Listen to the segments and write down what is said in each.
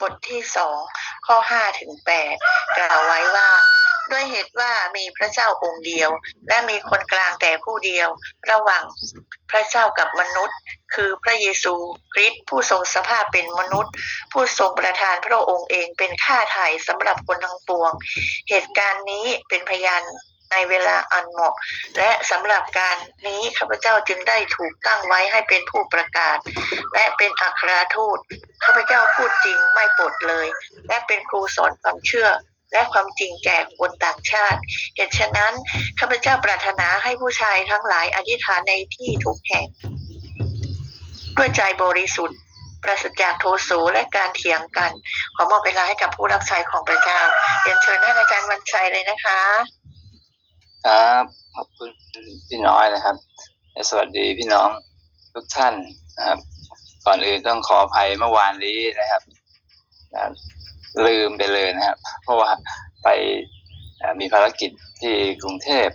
บทที่สองข้อห้าถึงแปดกล่าวไว้ว่า ด้วยเหตุว่ามีพระเจ้าองค์เดียว และมีคนกลางแต่ผู้เดียว ระหว่างพระเจ้ากับมนุษย์ คือพระเยซูคริสต์ผู้ทรงสภาพเป็นมนุษย์ ผู้ทรงประทานพระองค์เองเป็นค่าไถ่สำหรับคนทั้งปวง เหตุการณ์นี้เป็นพยาน ในเวลาอันเหมาะ และสำหรับการนี้ข้าพเจ้าจึงได้ถูกตั้งไว้ให้เป็นผู้ประกาศ และเป็นอัครทูตข้าพเจ้าพูดจริงไม่ปดเลย และเป็นครูสอนความเชื่อและความจริงแก่คนต่างชาติ เหตุฉะนั้นข้าพเจ้าปรารถนาให้ผู้ชายทั้งหลายอธิษฐานในที่ทุกแห่งด้วยใจบริสุทธิ์ ปราศจากโทโสและการเถียงกัน ขอมอบเวลาให้กับผู้รับใช้ของพระเจ้าเรียนเชิญท่านอาจารย์วันชัยเลยนะคะ ครับขอบคุณพี่น้อยนะครับสวัสดีพี่น้องทุกท่านนะครับ ก่อนอื่นต้องขออภัยเมื่อวานนี้นะครับนะลืมไปเลยนะครับ เพราะว่าไปมีภารกิจที่กรุงเทพ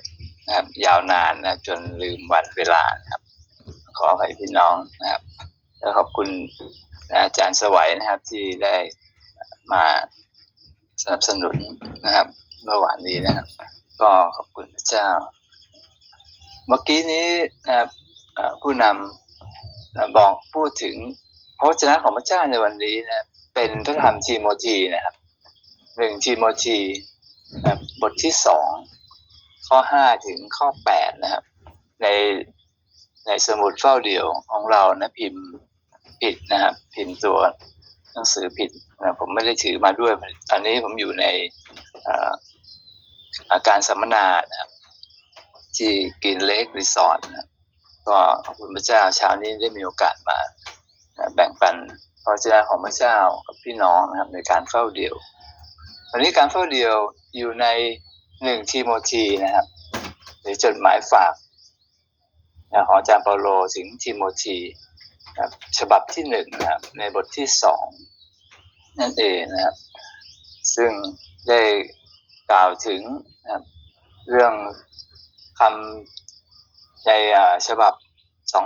นะครับ ยาวนานนะจนลืมวันเวลานะครับ ขออภัยพี่น้องนะครับ แล้วขอบคุณอาจารย์สวัยนะครับที่ได้มาสนับสนุนนะครับ เมื่อวานนี้นะครับ ก็ขอบคุณพระเจ้า เมื่อกี้นี้นะครับผู้นำนะบอกพูดถึงพระวจนะของพระเจ้าในวันนี้นะเป็นพระธรรมทีโมธีนะครับหนึ่งทีโมธีนะบทที่สองข้อห้าถึงข้อแปดนะครับ ในในสมุดเฝ้าเดี่ยวของเรานะพิมพ์ผิดนะครับ พิมพ์ตัวหนังสือผิดนะผมไม่ได้ถือมาด้วย ตอนนี้ผมอยู่ในาการสัมมนานะครับที่กินเล็กรีสอร์ทนะก็ขอบคุณพระเจ้าเช้านี้ได้มีโอกาสมานะแบ่งปันพระเจ้าของพระเจ้ากับพี่น้องนะครับในการเฝ้าเดียววันนี้การเฝ้าเดียวอยู่ในหนึ่งทีโมธีนะครับหรือจดหมายฝากนะของอาจารย์เปาโลถึงทีโมธีนะครับฉบับที่หนึ่งนะครับ ในบทที่สองนั่นเองนะครับ ซึ่งได้ กล่าวถึงเรื่องคำในฉบับ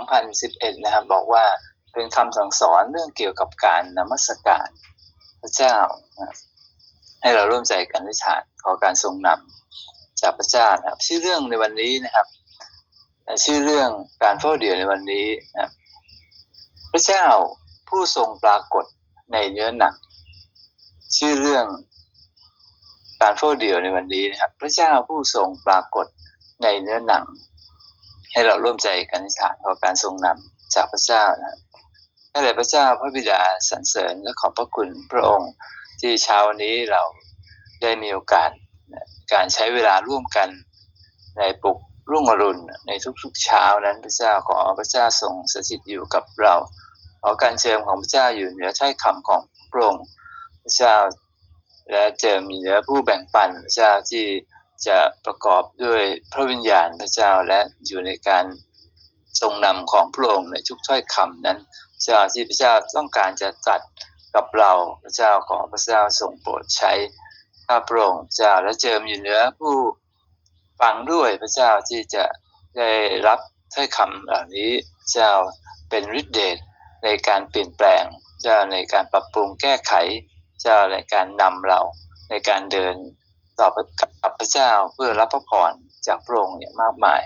2011 นะครับ บอกว่าเป็นคำสั่งสอนเรื่องเกี่ยวกับการนมัสการพระเจ้า ให้เราร่วมใจกันวิชาขอการทรงนำจากพระเจ้านะครับ ชื่อเรื่องในวันนี้นะครับ ชื่อเรื่องการเฝ้าเดี่ยวในวันนี้นะพระเจ้าผู้ทรงปรากฏในเนื้อหนังชื่อเรื่อง การเฝ้าเดี่ยวในวันนี้นะครับ พระเจ้าผู้ทรงปรากฏในเนื้อหนัง ให้เราร่วมใจกันอธิษฐานขอการทรงนำจากพระเจ้านะครับให้แด่พระเจ้าพระบิดาสรรเสริญและขอบพระคุณพระองค์ที่เช้าวันนี้เราได้มีโอกาสการใช้เวลาร่วมกันในปลุกรุ่งอรุณในทุกๆเช้านั้นพระเจ้าขอพระเจ้าทรงสถิตอยู่กับเราขอการเชิญของพระเจ้าอยู่เหนือถ้อยคำของพระองค์พระเจ้า และจะมีเนือผู้แบ่งปันพระเจ้าที่จะประกอบด้วยพระวิญญาณพระเจ้าและอยู่ในการทรงนำของพระองค์ในทุกถ้อยคำนั้นพระเจ้าที่พระเจ้าต้องการจะตัดกับเราพระเจ้าขอพระเจ้าทรงโปรดใช้ข้าพระองค์เจ้าและเจิมอยู่เหนือผู้ฟังด้วยพระเจ้าที่จะได้รับถ้อยคำเหล่านี้เจ้าเป็นฤทธิเดชในการเปลี่ยนแปลงเจ้าในการปรับปรุงแก้ไข เจ้าในการนำเราในการเดินต่อไปกับพระเจ้าเพื่อรับพระพรจากพระองค์เนี่ยมากมาย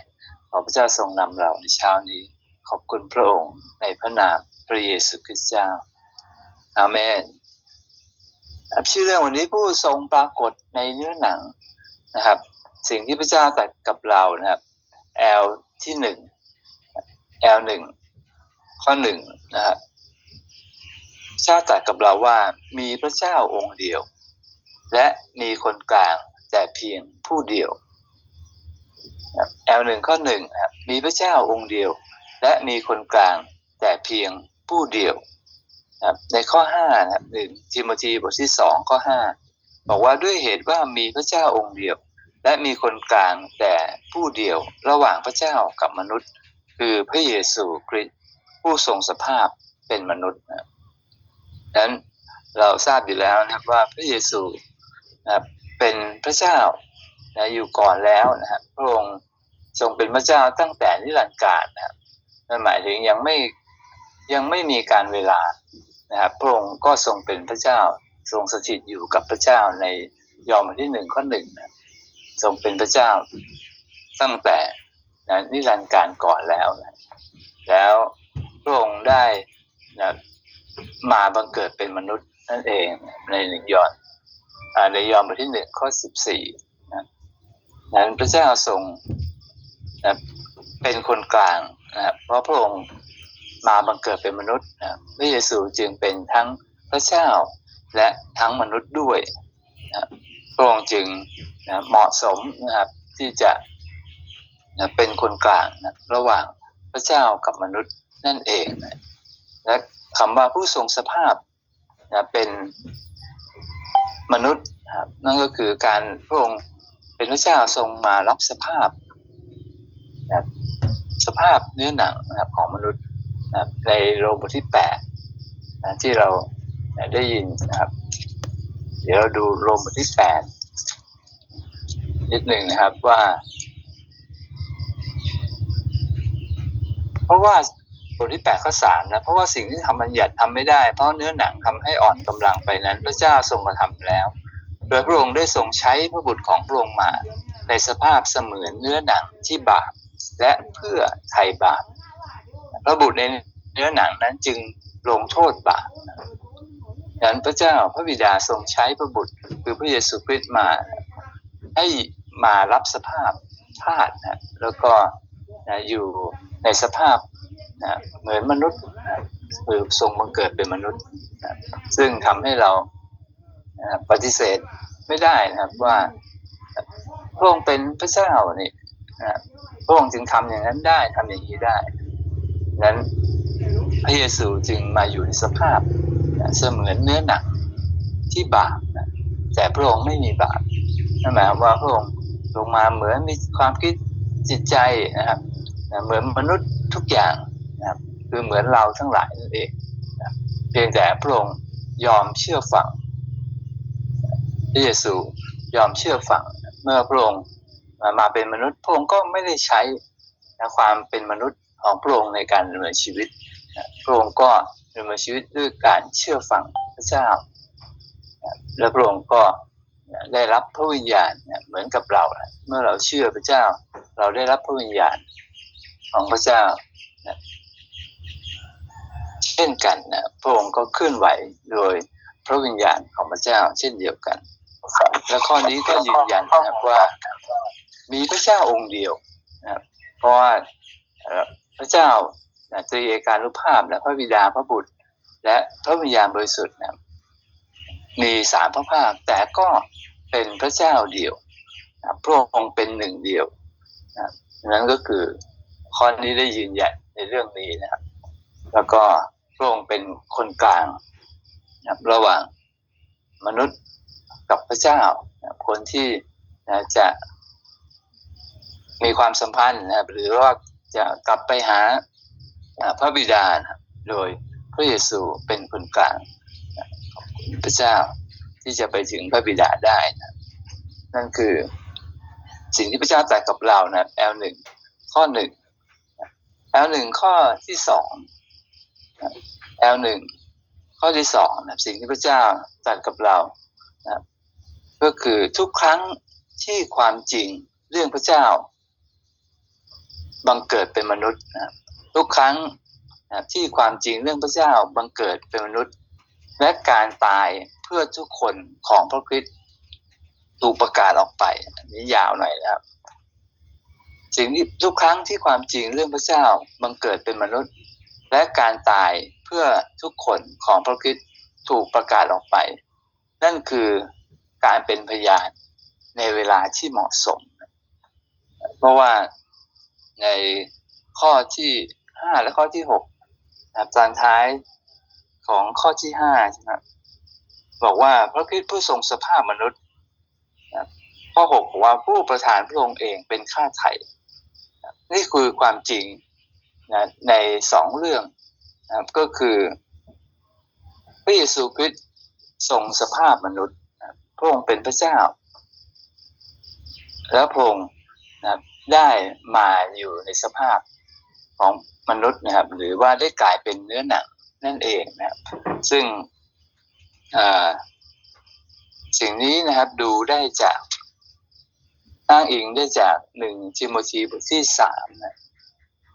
ขอพระเจ้าทรงนำเราในเช้านี้ ขอบคุณพระองค์ในพระนามพระเยซูคริสต์เจ้า อาเมนครับชื่อเรื่องวันนี้ผู้ทรงปรากฏในเนื้อหนังนะครับ สิ่งที่พระเจ้าตรัสกับเรานะครับ L ที่หนึ่ง L หนึ่งข้อหนึ่งนะครับ พระเจ้าตรัสกับเราว่ามีพระเจ้าองค์เดียว และมีคนกลางแต่เพียงผู้เดียวแอลหนึ่งข้อหนึ่งครับมีพระเจ้าองค์เดียว และมีคนกลางแต่เพียงผู้เดียวครับในข้อห้านะครับหนึ่งทิโมธีบทที่สองข้อห้าบอกว่าด้วยเหตุว่ามีพระเจ้าองค์เดียว และมีคนกลางแต่ผู้เดียวระหว่างพระเจ้ากับมนุษย์ คือพระเยซูคริสต์ผู้ทรงสภาพเป็นมนุษย์นะ นั้นเราทราบอยู่แล้วนะครับว่าพระเยซูนะครับเป็นพระเจ้านะอยู่ก่อนแล้วนะครับพระองค์ทรงเป็นพระเจ้าตั้งแต่นิรันดร์กาลนะครับนั่นหมายถึงยังไม่ยังไม่มีการเวลานะครับพระองค์ก็ทรงเป็นพระเจ้าทรงสถิตอยู่กับพระเจ้าในยอห์นบทที่หนึ่งข้อหนึ่งนะทรงเป็นพระเจ้าตั้งแต่นะนิรันดร์การก่อนแล้วนะแล้วพระองค์ได้นะ มาบังเกิดเป็นมนุษย์นั่นเองในหนึ่งยอนในยอห์นบทที่หนึ่งข้อสิบสี่นะนั้นพระเจ้าทรงนะเป็นคนกลางนะเพราะพระองค์มาบังเกิดเป็นมนุษย์นะพระเยซูจึงเป็นทั้งพระเจ้าและทั้งมนุษย์ด้วยนะพระองค์จึงนะเหมาะสมนะครับที่จะนะเป็นคนกลางนะระหว่างพระเจ้ากับมนุษย์นั่นเองนะและ คำว่าผู้ทรงสภาพนะเป็นมนุษย์นะครับนั่นก็คือการพระองค์เป็นพระเจ้าทรงมารับสภาพนะสภาพเนื้อหนังนะครับของมนุษย์นะในโรมบทที่แปดนะที่เรานะได้ยินนะครับ เดี๋ยวเราดูโรมบทที่แปดนิดหนึ่งนะครับว่า เพราะว่า บทที่แปดข้อสามนะเพราะว่าสิ่งที่ทำบัญญัติทำไม่ได้ เพราะเนื้อหนังทำให้อ่อนกำลังไปนั้น พระเจ้าทรงกระทำแล้ว โดยพระองค์ได้ทรงใช้พระบุตรของพระองค์มา ในสภาพเสมือนเนื้อหนังที่บาปและเพื่อไถ่บาปพระบุตรในเนื้อหนังนั้นจึงลงโทษบาปดังนั้นพระเจ้าพระบิดาทรงใช้พระบุตร คือพระเยซูคริสต์มาให้มารับสภาพทาสนะแล้วก็นะอยู่ในสภาพ นะเหมือนมนุษย์นะคือทรงบังเกิดเป็นมนุษย์นะซึ่งทำให้เรานะปฏิเสธไม่ได้นะครับว่าพระองค์เป็นพระเจ้านี่นะพระองค์จึงทำอย่างนั้นได้ทำอย่างนี้ได้นั้นพระเยซูจึงมาอยู่ในสภาพนะเสมือนเนื้อหนังที่บาปนะแต่พระองค์ไม่มีบาปนั่นหมายว่าพระองค์ลงมาเหมือนมีความคิดจิตใจนะครับเหมือนมนุษย์ทุกอย่าง คือเหมือนเราทั้งหลายนั่นเองเพียงแต่พระองค์ยอมเชื่อฟังพระเยซูยอมเชื่อฟังเมื่อพระองค์มาเป็นมนุษย์พระองค์ก็ไม่ได้ใช้นะความเป็นมนุษย์ของพระองค์ในการดำเนินชีวิตพระองค์ก็ดำเนินชีวิตด้วยการเชื่อฟังพระเจ้า และพระองค์ก็ได้รับพระวิญญาณเหมือนกับเรา เมื่อเราเชื่อพระเจ้า เราได้รับพระวิญญาณของพระเจ้า เช่นกันนะพระองค์ก็เคลื่อนไหวโดยพระวิญญาณของพระเจ้าเช่นเดียวกัน และข้อนี้ก็ยืนยันนะครับว่ามีพระเจ้าองค์เดียวนะครับเพราะว่าพระเจ้านะตรีเอกานุภาพและพระบิดาพระบุตร และพระวิญญาณบริสุทธิ์นะมีสามพระภาคแต่ก็เป็นพระเจ้าเดียวนะพระองค์เป็นหนึ่งเดียวนะนั้นก็คือข้อนี้ได้ยืนยันในเรื่องนี้นะครับ แล้วก็ พระองค์เป็นคนกลางนะระหว่างมนุษย์กับพระเจ้านะคนที่นะจะมีความสัมพันธ์นะครับหรือว่าจะกลับไปหาพระบิดานะโดยพระเยซูเป็นคนกลางพระเจ้าที่จะไปถึงพระบิดาได้นะนั่นคือสิ่งที่พระเจ้าตรัสกับเรานะ L หนึ่งข้อหนึ่ง L หนึ่งข้อที่สอง L หนึ่งข้อที่สองนะสิ่งที่พระเจ้าตรัสกับเรานะก็คือทุกครั้งที่ความจริงเรื่องพระเจ้า บังเกิดเป็นมนุษย์นะทุกครั้งนะที่ความจริงเรื่องพระเจ้าบังเกิดเป็นมนุษย์ และการตายเพื่อทุกคนของพระคริสต์ถูกประกาศออกไปนนี้ยาวหน่อยนะครับสิ่งที่ทุกครั้งที่ความจริงเรื่องพระเจ้าบังเกิดเป็นมนุษย์ และการตายเพื่อทุกคนของพระคริสต์ถูกประกาศออกไป นั่นคือการเป็นพยานในเวลาที่เหมาะสม เพราะว่าในข้อที่ห้าและข้อที่หกนะตอนท้ายของข้อที่ห้าใช่ไหมบอกว่าพระคริสต์ผู้ทรงสภาพมนุษย์นะข้อหกบอกว่าผู้ประทานพระองค์เองเป็นข้าไถ่นี่คือความจริง นะในสองเรื่องนะก็คือพระเยซูคริสต์ทรงสภาพมนุษย์นะพระองค์เป็นพระเจ้า แล้วพระองค์นะได้มาอยู่ในสภาพของมนุษย์นะครับ หรือว่าได้กลายเป็นเนื้อหนังนั่นเองนะครับ ซึ่งสิ่งนี้นะครับดูได้จากอ้างอิงได้จากหนึ่งทิโมธีบทที่สามนะ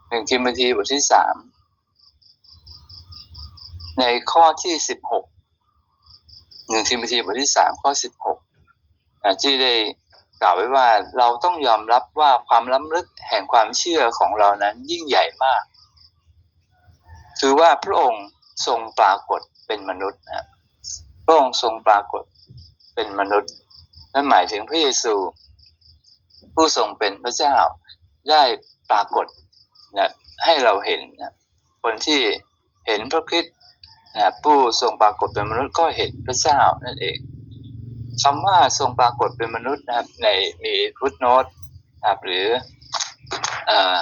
หนึ่งทิมธีบทที่สามในข้อที่สิบหกหนึ่งทิมธีบทที่สามข้อสิบหกที่ได้กล่าวไว้ว่าเราต้องยอมรับว่าความล้ำลึกแห่งความเชื่อของเรานั้นยิ่งใหญ่มาก คือว่าพระองค์ทรงปรากฏเป็นมนุษย์นะพระองค์ทรงปรากฏเป็นมนุษย์นั่นหมายถึงพระเยซู ผู้ทรงเป็นพระเจ้าได้ปรากฏ นะให้เราเห็นนะคนที่เห็นพระคริสต์นะผู้ทรงปรากฏเป็นมนุษย์ก็เห็นพระเจ้านั่นเองคำว่าทรงปรากฏเป็นมนุษย์นะครับ ในมีฟุตโนตนะครับหรืออ่า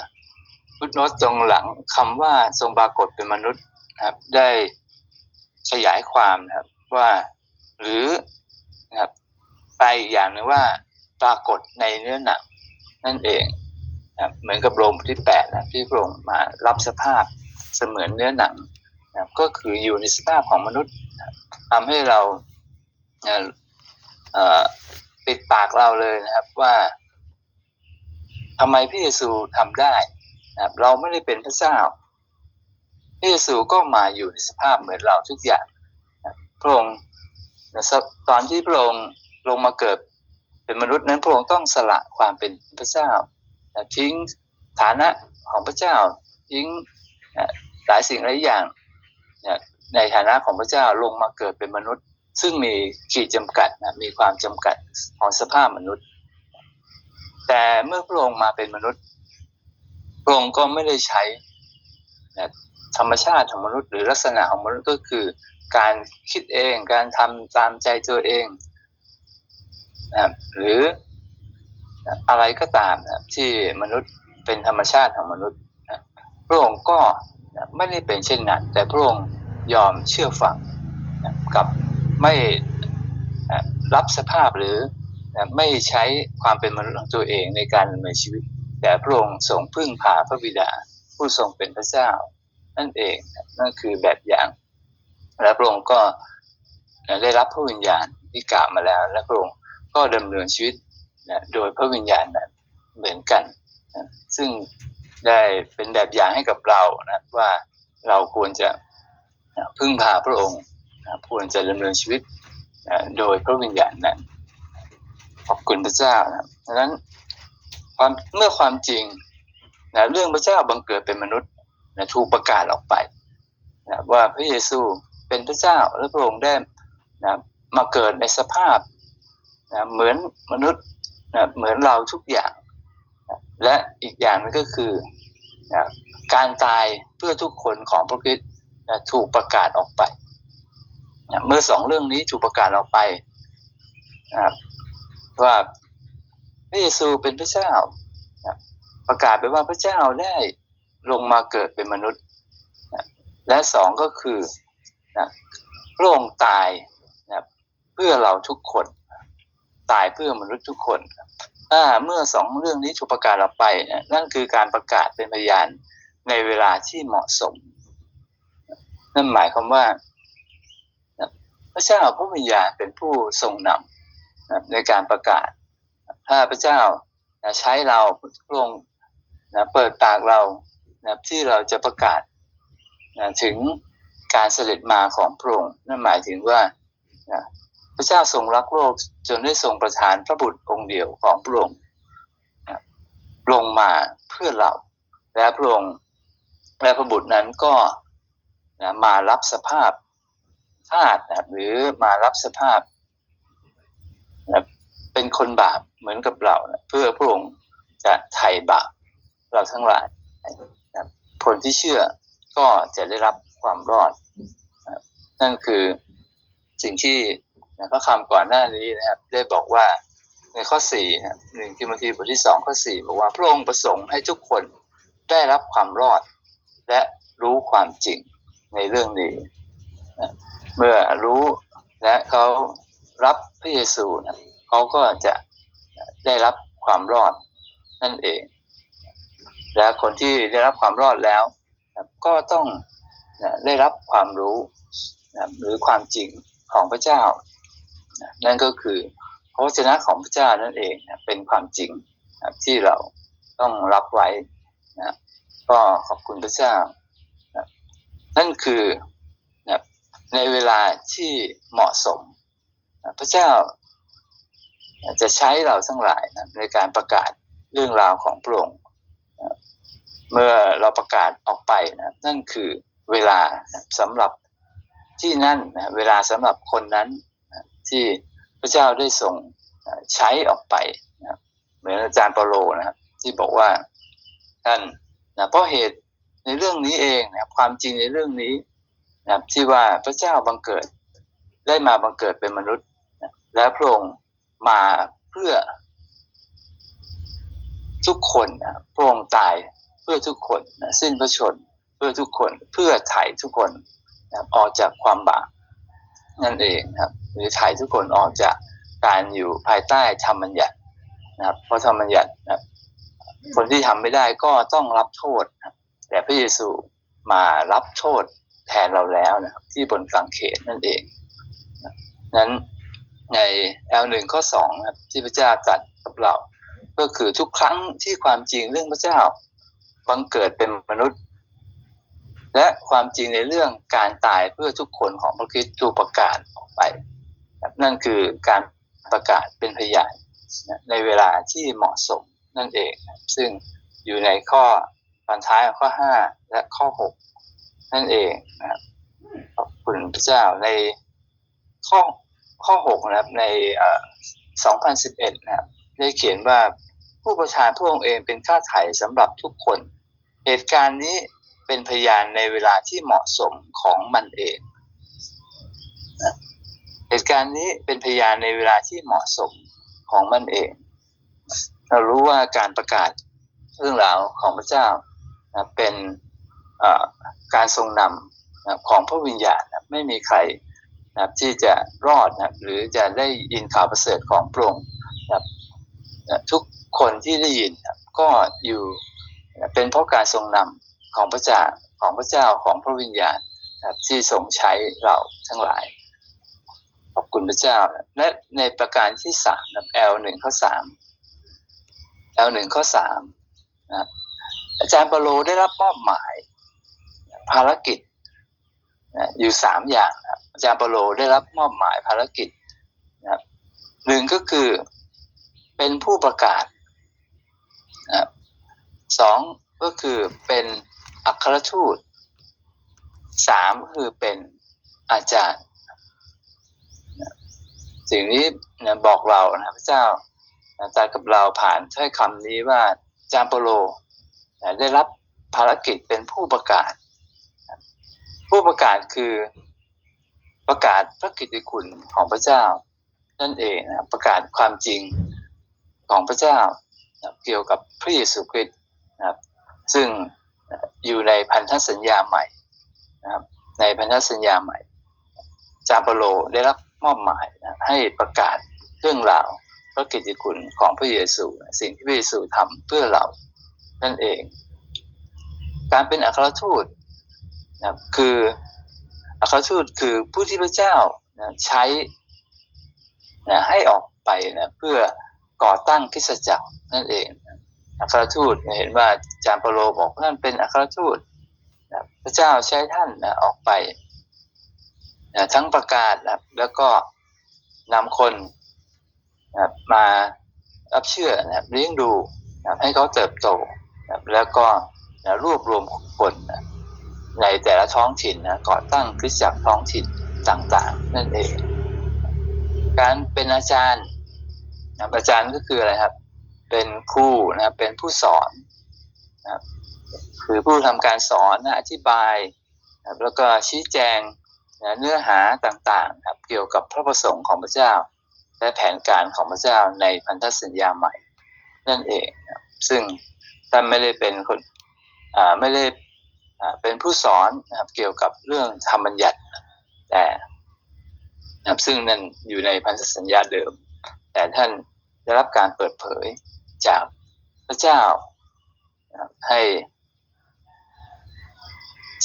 ฟุตโนตตรงหลังคำว่าทรงปรากฏเป็นมนุษย์นะครับ ได้ขยายความนะครับว่าหรือนะครับไปอีกอย่างหนึ่งว่าปรากฏในเนื้อหนังนั่นเอง นะเหมือนกับโรมที่แปดนะที่พระองค์มารับสภาพเสมือนเนื้อหนังนะก็คืออยู่ในสภาพของมนุษย์นะครับทำให้เราเอ่อเปิดปากเราเลยนะครับว่าทำไมพระเยซูทำได้นะเราไม่ได้เป็นพระเจ้าพระเยซูก็มาอยู่ในสภาพเหมือนเราทุกอย่างนะพระองค์ตอนที่พระองค์ลงมาเกิดเป็นมนุษย์นั้นพระองค์ต้องสละความเป็นพระเจ้า ทิ้งฐานะของพระเจ้าทิ้งหลายสิ่งหลายอย่างในฐานะของพระเจ้าลงมาเกิดเป็นมนุษย์ ซึ่งมีขีดจำกัดนะมีความจำกัดของสภาพมนุษย์ แต่เมื่อพระองค์มาเป็นมนุษย์พระองค์ก็ไม่ได้ใช้ธรรมชาติของมนุษย์หรือลักษณะของมนุษย์ก็คือ การคิดเองการทำตามใจตัวเองนะหรือ อะไรก็ตามนะที่มนุษย์เป็นธรรมชาติของมนุษย์นะพระองค์ก็ไม่ได้เป็นเช่นนั้น แต่พระองค์ยอมเชื่อฟังนะกับไม่รับสภาพหรือไม่ใช้ความเป็นมนุษย์ของตัวเองในการดำเนินชีวิต แต่พระองค์ทรงพึ่งพาพระบิดาผู้ทรงเป็นพระเจ้า นั่นเองนั่นคือแบบอย่าง และพระองค์ก็ได้รับพระวิญญาณที่กล่าวมาแล้ว และพระองค์ก็ดำเนินชีวิต นะโดยพระวิญญาณนะเหมือนกันนะซึ่งได้เป็นแบบอย่างให้กับเรานะว่าเราควรจะนะพึ่งพาพระองค์นะควรจะดำเนินชีวิตนะโดยพระวิญญาณนั้นขอบคุณพระเจ้านะดังนั้นความเมื่อความจริงนะเรื่องพระเจ้าบังเกิดเป็นมนุษย์นะถูกประกาศออกไปนะว่าพระเยซูเป็นพระเจ้าและพระองค์ได้นะมาเกิดในสภาพนะเหมือนมนุษย์ เหมือนเราทุกอย่าง และอีกอย่างนึงก็คือการตายเพื่อทุกคนของพระคริสต์นะถูกประกาศออกไป เมื่อสองเรื่องนี้ถูกประกาศออกไปว่าพระเยซูเป็นพระเจ้า ประกาศไปว่าพระเจ้าได้ลงมาเกิดเป็นมนุษย์ และสองก็คือพระองค์ตายเพื่อเราทุกคน ตายเพื่อมนุษย์ทุกคนถ้าเมื่อสองเรื่องนี้ถูกประกาศออกไปนะนั่นคือการประกาศเป็นพยานในเวลาที่เหมาะสม นั่นหมายความว่าพระเจ้าพระวิญญาณเป็นผู้ทรงนำในการประกาศ ถ้าพระเจ้าใช้เราพระองค์เปิดปากเราที่เราจะประกาศถึงการเสด็จมาของพระองค์นั่นหมายถึงว่า พระเจ้าทรงรักโลกจนได้ทรงประทานพระบุตรองค์เดียวของพระองค์ลงมาเพื่อเรา และพระองค์และพระบุตรนั้นก็มารับสภาพทาสหรือมารับสภาพเป็นคนบาปเหมือนกับเราเพื่อพระองค์จะไถ่บาปเราทั้งหลายคนที่เชื่อก็จะได้รับความรอดนั่นคือสิ่งที่ พระคำก่อนหน้านี้นะครับได้บอกว่าในข้อสี่หนึ่งทิโมธีบทที่สองข้อสี่บอกว่าพระองค์ประสงค์ให้ทุกคนได้รับความรอด และรู้ความจริงในเรื่องนี้เมื่อรู้และเขารับพระเยซูนะเขาก็จะได้รับความรอดนั่นเอง และคนที่ได้รับความรอดแล้วก็ต้องได้รับความรู้หรือความจริงของพระเจ้า นั่นก็คือพระวจนะของพระเจ้านั่นเองเป็นความจริงที่เราต้องรับไว้นะก็ขอบคุณพระเจ้านะนั่นคือนะในเวลาที่เหมาะสมนะพระเจ้าจะใช้เราทั้งหลายนะในการประกาศเรื่องราวของพระองค์นะเมื่อเราประกาศออกไปนะนั่นคือเวลานะสำหรับที่นั่นนะเวลาสำหรับคนนั้น ที่พระเจ้าได้ส่งใช้ออกไปนะเหมือนอาจารย์เปาโลนะครับ ที่บอกว่าท่านนะเพราะเหตุในเรื่องนี้เองนะความจริงในเรื่องนี้นะที่ว่าพระเจ้าบังเกิดได้มาบังเกิดเป็นมนุษย์นะและพระองค์มาเพื่อทุกคนนะพระองค์ตายเพื่อทุกคนนะสิ้นพระชนเพื่อทุกคนเพื่อไถ่ทุกคนนะออกจากความบาป นั่นเองครับ หรือไถ่ทุกคนออกจากการอยู่ภายใต้ธรรมบัญญัตินะครับ เพราะธรรมบัญญัตินะครับคนที่ทำไม่ได้ก็ต้องรับโทษนะครับแต่พระเยซูมารับโทษแทนเราแล้วนะครับ ที่บนกางเขนนั่นเองนั้นใน L1 ข้อ2นะครับที่พระเจ้าตรัสกับเรา ก็คือทุกครั้งที่ความจริงเรื่องพระเจ้าบังเกิดเป็นมนุษย์ และความจริงในเรื่องการตายเพื่อทุกคนของพระคริสต์ถูกประกาศออกไป นั่นคือการประกาศเป็นพยานในเวลาที่เหมาะสมนั่นเอง ซึ่งอยู่ในข้อตอนท้ายของข้อ 5 และข้อ 6 นั่นเองนะครับขอบคุณพระเจ้าในข้อข้อ 6 นะครับใน 2011 นะครับได้เขียนว่าผู้ประทาพระองค์เองเป็นค่าไถ่สำหรับทุกคน เหตุการณ์นี้ เป็นพยานในเวลาที่เหมาะสมของมันเองนะเหตุการณ์นี้เป็นพยานในเวลาที่เหมาะสมของมันเอง เรารู้ว่าการประกาศเรื่องราวของพระเจ้านะเป็นการทรงนำนะของพระวิญญาณนะไม่มีใครนะที่จะรอดนะหรือจะได้ยินข่าวประเสริฐของพระองค์นะทุกคนที่ได้ยินนะก็อยู่นะเป็นเพราะการทรงนำ ของพระเจ้าของพระเจ้าของพระวิญญาณที่ทรงใช้เราทั้งหลาย ขอบคุณพระเจ้า และในประการที่สามนะ L หนึ่งข้อสาม L หนึ่งข้อสามนะอาจารย์เปาโลได้รับมอบหมายภารกิจนะอยู่สามอย่างนะอาจารย์เปาโลได้รับมอบหมายภารกิจนะหนึ่งก็คือเป็นผู้ประกาศนะสองก็คือเป็น อัครทูตสามคือเป็นอาจารย์ สิ่งนี้นะบอกเรานะพระเจ้านะตรัสกับเราผ่านถ้อยคำนี้ว่าจามปโลนะได้รับภารกิจเป็นผู้ประกาศ ผู้ประกาศคือประกาศพระกิตติคุณของพระเจ้า นั่นเองนะประกาศความจริงของพระเจ้านะเกี่ยวกับพระเยซูคริสต์นะครับซึ่ง อยู่ในพันธสัญญาใหม่นะครับในพันธสัญญาใหม่ จามเปโลได้รับมอบหมายนะให้ประกาศเรื่องราวพระกิตติคุณของพระเยซู สิ่งที่พระเยซูทำเพื่อเรานั่นเอง การเป็นอัครทูตนะคืออัครทูตคือผู้ที่พระเจ้านะใช้นะให้ออกไปนะเพื่อก่อตั้งคริสตจักรนั่นเองนะ อัครทูตเห็นว่าจามเปโลบอกท่านเป็นอัครทูตพระเจ้าใช้ท่านออกไปทั้งประกาศแล้วก็นำคนมารับเชื่อเลี้ยงดูให้เขาเติบโตแล้วก็รวบรวมคนในแต่ละท้องถิ่นนะก่อตั้งคริสตจักรท้องถิ่นต่างๆ นั่นเอง การเป็นอาจารย์อาจารย์ก็คืออะไรครับ เป็นครูนะครับเป็นผู้สอนนะครับคือผู้ทำการสอนนะอธิบายนะแล้วก็ชี้แจงนะเนื้อหาต่างๆนะครับเกี่ยวกับพระประสงค์ของพระเจ้า และแผนการของพระเจ้าในพันธสัญญาใหม่ นั่นเองนะครับซึ่งท่านไม่ได้เป็นคนไม่ได้เป็นผู้สอนนะครับเกี่ยวกับเรื่องธรรมบัญญัติ แต่นะครับซึ่งนั่นอยู่ในพันธสัญญาเดิม แต่ท่านได้รับการเปิดเผย จากพระเจ้าให้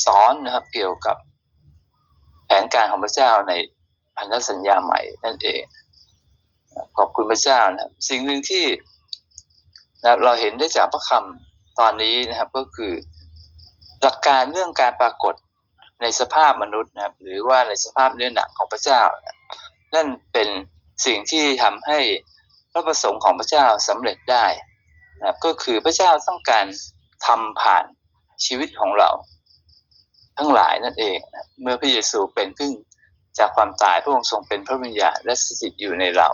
สอนนะครับเกี่ยวกับแผนการของพระเจ้าในพันธสัญญาใหม่นั่นเอง ขอบคุณพระเจ้านะครับสิ่งหนึ่งที่นะเราเห็นได้จากพระคำตอนนี้นะครับก็คือหลักการเรื่องการปรากฏในสภาพมนุษย์นะครับ หรือว่าในสภาพเนื้อหนังของพระเจ้านะนั่นเป็นสิ่งที่ทำให้ พระประสงค์ของพระเจ้าสำเร็จได้นะก็คือพระเจ้าต้องการทำผ่านชีวิตของเรา ทั้งหลายนั่นเองนะเมื่อพระเยซูเป็นขึ้นจากความตายพระองค์ทรงเป็นพระวิญญาณและสถิตอยู่ในเรา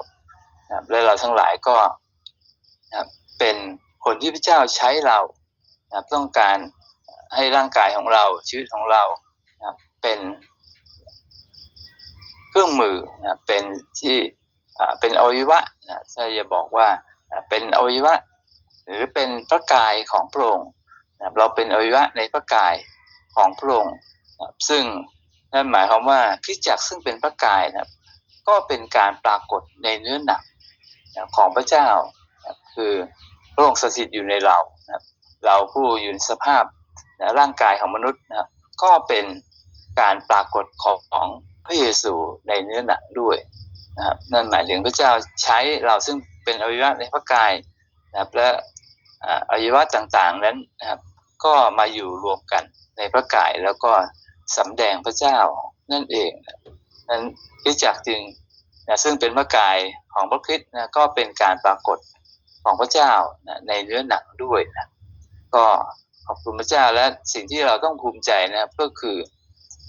นะและเราทั้งหลายก็นะเป็นคนที่พระเจ้าใช้เรานะต้องการให้ร่างกายของเราชีวิตของเรานะเป็นเครื่องมือนะเป็นที่เป็นอวัยวะ นะถ้าจะบอกว่าเป็นอวัยวะ หรือเป็นพระกายของพระองค์เราเป็นอวัยวะในพระกายของพระองค์ซึ่งนั่นหมายความว่าคริสตจักซึ่งเป็นพระกายนะครับก็เป็นการปรากฏในเนื้อหนังของพระเจ้าคือพระองค์สถิตอยู่ในเราเราผู้อยู่ในสภาพร่างกายของมนุษย์นะครับก็เป็นการปรากฏของพระเยซูในเนื้อหนังด้วย นะครับนั่นหมายถึงพระเจ้าใช้เราซึ่งเป็นอวัยวะในพระกายนะครับและอวัยวะต่างๆนั้นนะครับก็มาอยู่รวมกันในพระกายแล้วก็สำแดงพระเจ้านั่นเองนั้นพิจักจึงนะซึ่งเป็นพระกายของพระคริสต์นะก็เป็นการปรากฏของพระเจ้านะในเนื้อหนังด้วยนะก็ขอบคุณพระเจ้าและสิ่งที่เราต้องภูมิใจนะครับก็คือ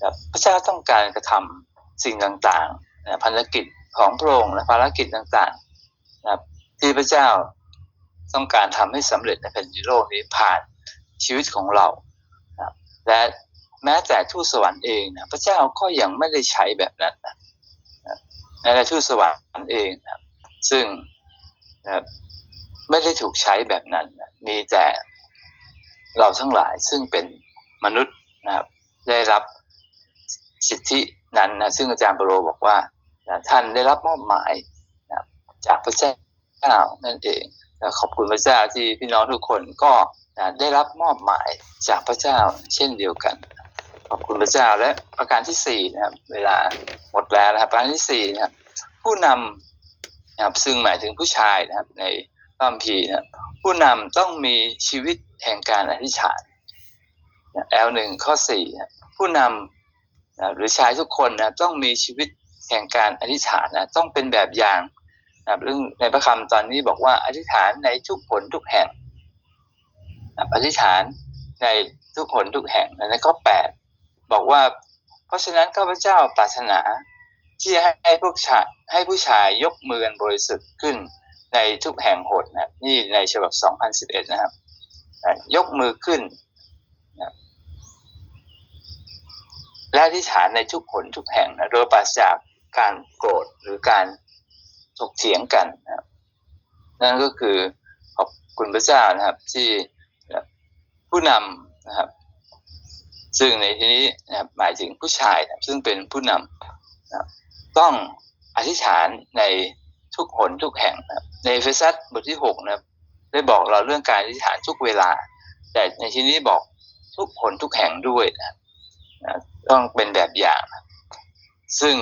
นะพระเจ้าต้องการกระทำสิ่งต่างๆนะภารกิจ ของพระองค์และภารกิจต่างๆนะครับที่พระเจ้าต้องการทำให้สำเร็จในแผ่นดินโลกนี้ผ่านชีวิตของเรานะและแม้แต่ทูตสวรรค์เองนะพระเจ้าก็ยังไม่ได้ใช้แบบนั้นนะนะแม้แต่ทูตสวรรค์เองนะซึ่งนะไม่ได้ถูกใช้แบบนั้นนะมีแต่เราทั้งหลายซึ่งเป็นมนุษย์นะครับได้รับสิทธินั้นนะซึ่งอาจารย์เปโรบอกว่า ท่านได้รับมอบหมายนะจากพระเจ้านั่นเองนะขอบคุณพระเจ้าที่พี่น้องทุกคนก็นะได้รับมอบหมายจากพระเจ้าเช่นเดียวกัน ขอบคุณพระเจ้าและประการที่สี่นะครับ เวลาหมดแล้วนะครับประการที่สี่นะครับผู้นำนะครับซึ่งหมายถึงผู้ชายนะครับ ในพระคัมภีร์นะผู้นำต้องมีชีวิตแห่งการอธิษฐานแอลหนึ่งข้อสี่ผู้นำนะหรือชายทุกคนนะต้องมีชีวิต แห่งการอธิษฐานนะต้องเป็นแบบอย่างนะเรื่องในพระคำตอนนี้บอกว่าอธิษฐานในทุกผลทุกแห่งนะอธิษฐานในทุกผลทุกแห่งในข้อแปดบอกว่า เพราะฉะนั้นข้าพเจ้าปรารถนา ที่ให้ให้พวกชายให้ผู้ชายยกมืออันบริสุทธิ์ขึ้นในทุกแห่งหนนะนี่ในฉบับ 2011 นะครับนะยกมือขึ้นนะและอธิษฐานในทุกผลทุกแห่งนะโดยปราศจาก การโกรธหรือการถกเถียงกันนะครับนั่นก็คือขอบคุณพระเจ้านะครับที่ผู้นำนะครับ ซึ่งในที่นี้นะครับหมายถึงผู้ชายนะซึ่งเป็นผู้นำนะครับต้องอธิษฐานในทุกหนทุกแห่งนะในเฟซัสบทที่หกนะครับได้บอกเราเรื่องการอธิษฐานทุกเวลา แต่ในที่นี้บอกทุกหนทุกแห่งด้วยนะนะต้องเป็นแบบอย่างนะซึ่ง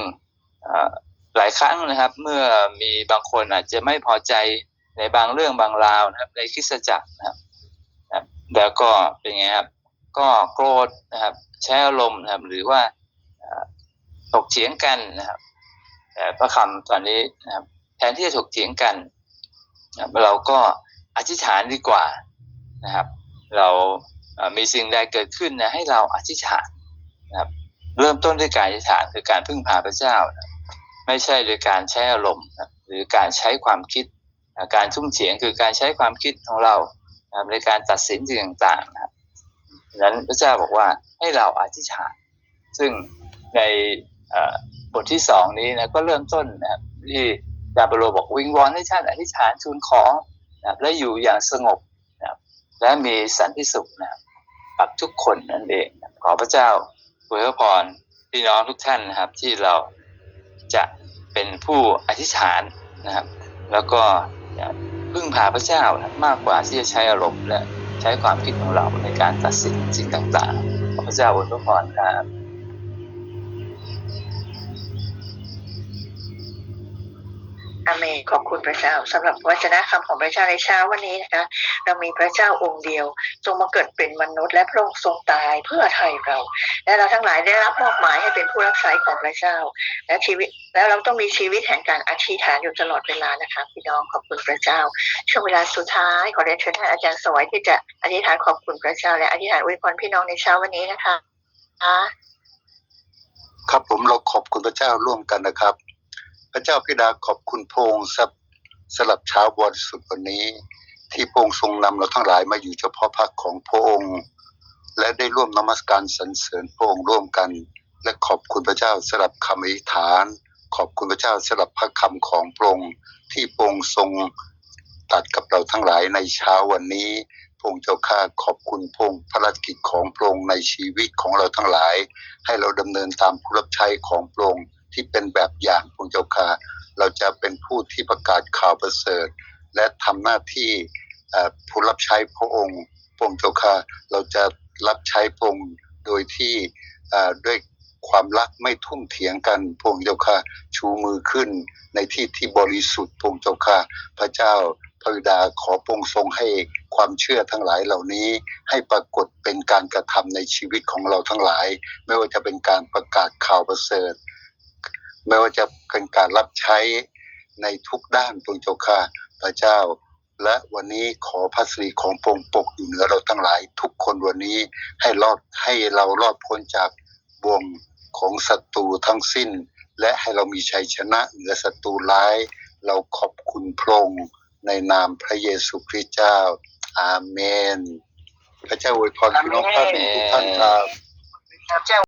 หลายครั้งนะครับ เมื่อมีบางคนอาจจะไม่พอใจในบางเรื่องบางราวนะครับ ในคริสตจักรนะครับแล้วก็เป็นไงครับ ก็โกรธนะครับใช้อารมณ์นะครับ หรือว่าถกเถียงกันนะครับแต่พระคำตอนนี้นะครับ แทนที่จะถกเถียงกันนะรเราก็อธิษฐานดีกว่านะครับ เรามีสิ่งใดเกิดขึ้นนะให้เราอธิษฐานนะครับ เริ่มต้นด้วยการอธิษฐานคือการพึ่งพาพระเจ้านะ ไม่ใช่โดยการใช้อารมณ์หรือการใช้ความคิด การทุ่มเถียงคือการใช้ความคิดของเราในการตัดสินสิ่งต่างๆนะครับนั้นพระเจ้าบอกว่าให้เราอธิษฐาน ซึ่งในบทที่สองนี้นะก็เริ่มต้นนะครับที่ดาบโรบอกวิงวอนให้ท่านอธิษฐานทูลขอนะและอยู่อย่างสงบนะและมีสันติสุขนะครับกับทุกคนนั่นเองนะขอพระเจ้าอวยพรพี่น้องทุกท่านนะครับที่เรา จะเป็นผู้อธิษฐานนะครับ แล้วก็พึ่งพาพระเจ้านะมากกว่าที่จะใช้อารมณ์และใช้ความคิดของเราในการตัดสินสิ่งต่างๆ พระเจ้าอวยพรครับ อเมนขอบคุณพระเจ้าสำหรับวจนะคำของพระเจ้าในเช้าวันนี้นะคะ เรามีพระเจ้าองค์เดียว ทรงมาเกิดเป็นมนุษย์ และพระองค์ทรงตายเพื่อไทยเรา และเราทั้งหลายได้รับมอบหมายให้เป็นผู้รับใช้ของพระเจ้า และชีวิตแล้วเราต้องมีชีวิตแห่งการอธิษฐานอยู่ตลอดเวลานะคะพี่น้องขอบคุณพระเจ้า ช่วงเวลาสุดท้ายขอเรียนเชิญท่านอาจารย์สวัยที่จะอธิษฐานขอบคุณพระเจ้า และอธิษฐานอวยพรพี่น้องในเช้าวันนี้นะคะครับผมเราขอบคุณพระเจ้าร่วมกันนะครับ ระเจ้าพิดาขอบคุณพงค์สำหรับเช้าบริสุทธิ์วันนี้ ที่พงค์ทรงนำเราทั้งหลายมาอยู่เฉพาะพักของพระองค์ และได้ร่วมนมัสการสรรเสริญพระองค์ร่วมกัน และขอบคุณพระเจ้าสำหรับคำอธิษฐาน ขอบคุณพระเจ้าสำหรับพระคำของพระองค์ที่พงค์ทรงตัดกับเราทั้งหลายในเช้าวันนี้พงค์เจ้าข้าขอบคุณพงค์ภารกิจของพระองค์ในชีวิตของเราทั้งหลาย ให้เราดำเนินตามผู้รับใช้ของพระองค์ ที่เป็นแบบอย่างพงเจ้าค่ะเราจะเป็นผู้ที่ประกาศข่าวประเสริฐ และทำหน้าที่ผู้รับใช้พระองค์พงเจ้าค่ะเราจะรับใช้พงโดยที่ด้วยความรักไม่ทุ่มเถียงกันพงเจ้าค่ะชูมือขึ้นในที่ที่บริสุทธิ์พงเจ้าค่ะพระเจ้าพระบิดาขอพระองค์ทรงให้ความเชื่อทั้งหลายเหล่านี้ ให้ปรากฏเป็นการกระทำในชีวิตของเราทั้งหลาย ไม่ว่าจะเป็นการประกาศข่าวประเสริฐ ไม่ว่าจะเป็นการรับใช้ในทุกด้านพระองค์เจ้าค่ะพระเจ้า และวันนี้ขอพระสิริของพระองค์ปกอยู่เหนือเราทั้งหลาย ทุกคนวันนี้ให้รอดให้เรารอดพ้นจากบ่วงของศัตรูทั้งสิ้น และให้เรามีชัยชนะเหนือศัตรูร้าย เราขอบคุณพระองค์ในนามพระเยซูคริสต์เจ้า อาเมน พระเจ้าอวยพรพี่น้องครับทุกท่านครับพระเจ้า